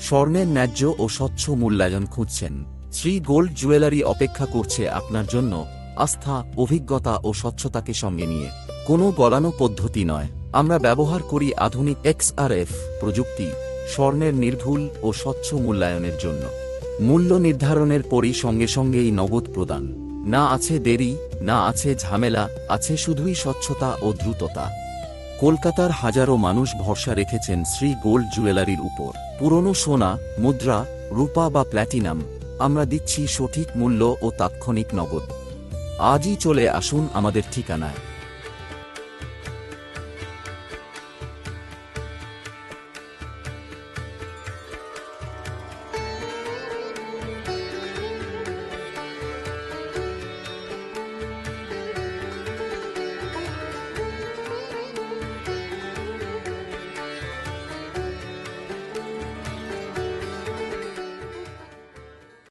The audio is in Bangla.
স্বর্ণের ন্যায্য ও স্বচ্ছ মূল্যায়ন খুঁজছেন। শ্রী গোল্ড জুয়েলারি অপেক্ষা করছে আপনার জন্য আস্থা, অভিজ্ঞতা ও স্বচ্ছতাকে সঙ্গে নিয়ে। কোনো গলানো পদ্ধতি নয়। আমরা ব্যবহার করি আধুনিক এক্সআরএফ প্রযুক্তি, স্বর্ণের নির্ভুল ও স্বচ্ছ মূল্যায়নের জন্য। মূল্য নির্ধারণের পরই সঙ্গে সঙ্গেই নগদ প্রদান। না আছে দেরি, না আছে ঝামেলা, আছে শুধুই স্বচ্ছতা ও দ্রুততা। কলকাতার হাজারো মানুষ ভরসা রেখেছেন শ্রী গোল্ড জুয়েলারির উপর। পুরনো সোনা, মুদ্রা, রূপা বা প্ল্যাটিনাম, আমরা দিচ্ছি সঠিক মূল্য ও তাৎক্ষণিক নগদ। আজই চলে আসুন আমাদের ঠিকানায়।